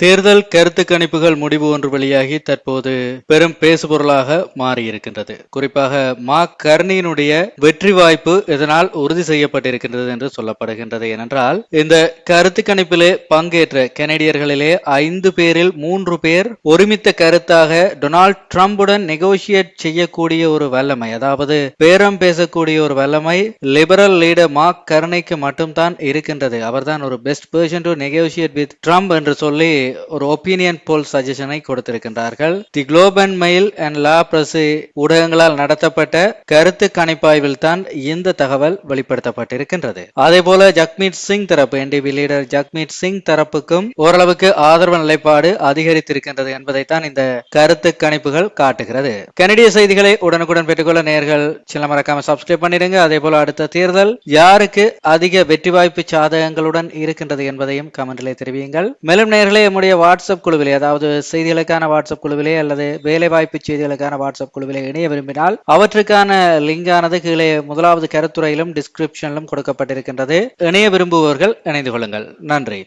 தேர்தல் கருத்து கணிப்புகள் முடிவு ஒன்று வெளியாகி தற்போது பெரும் பேசுபொருளாக மாறியிருக்கின்றது. குறிப்பாக மா கர்ணியினுடைய வெற்றி வாய்ப்பு இதனால் உறுதி செய்யப்பட்டிருக்கின்றது என்று சொல்லப்படுகின்றது. ஏனென்றால் இந்த கருத்து கணிப்பிலே பங்கேற்ற கனடியர்களிலே ஐந்து பேரில் மூன்று பேர் ஒருமித்த கருத்தாக டொனால்ட் ட்ரம்புடன் நெகோசியேட் செய்யக்கூடிய ஒரு வல்லமை அதாவது பேரம் பேசக்கூடிய ஒரு வல்லமை லிபரல் லீடர் மா கர்ணிக்கு மட்டும்தான் இருக்கின்றது. அவர்தான் ஒரு best person to negotiate with Trump என்று சொல்லி ஒரு ஒப்பீனியன் போல் சஜஷனை கொடுத்திருக்கின்றார்கள். The Globe and Mail and La Presse ஊடகங்களால் நடத்தப்பட்ட கருத்து கணிப்பாய்வில் தான் இந்த தகவல் வெளிப்படுத்தப்பட்டிருக்கின்றது. அதே போல ஜக்மீத் சிங் தரப்பு என்டிபி லீடர் ஜக்மீத் சிங் தரப்புக்கும் ஓரளவுக்கு ஆதரவு நிலைப்பாடு அதிகரித்திருக்கின்றது என்பதைத்தான் இந்த கருத்து கணிப்புகள் காட்டுகிறது. கனடிய செய்திகளை உடனுக்குடன் பெற்றுக்கொள்ள நேர்கள் சில மறக்காம சப்ஸ்கிரைப் பண்ணிடுங்க. அதே போல அடுத்த தேர்தல் யாருக்கு அதிக வெற்றி வாய்ப்பு சாதகங்களுடன் இருக்கின்றது என்பதையும் கமெண்டிலே தெரிவியுங்கள். மேலும் நேர்களே நம்முடைய வாட்ஸ்அப் குழுவிலே அதாவது செய்திகளுக்கான வாட்ஸ்அப் குழுவிலே அல்லது வேலைவாய்ப்பு செய்திகளுக்கான வாட்ஸ்அப் குழுவிலே இணைய விரும்பினால் அவற்றுக்கான லிங்கானது கீழே முதலாவது கருத்துறையிலும் டிஸ்கிரிப்ஷனிலும் கொடுக்கப்பட்டிருக்கின்றது. இணைய விரும்புபவர்கள் இணைந்து கொள்ளுங்கள். நன்றி.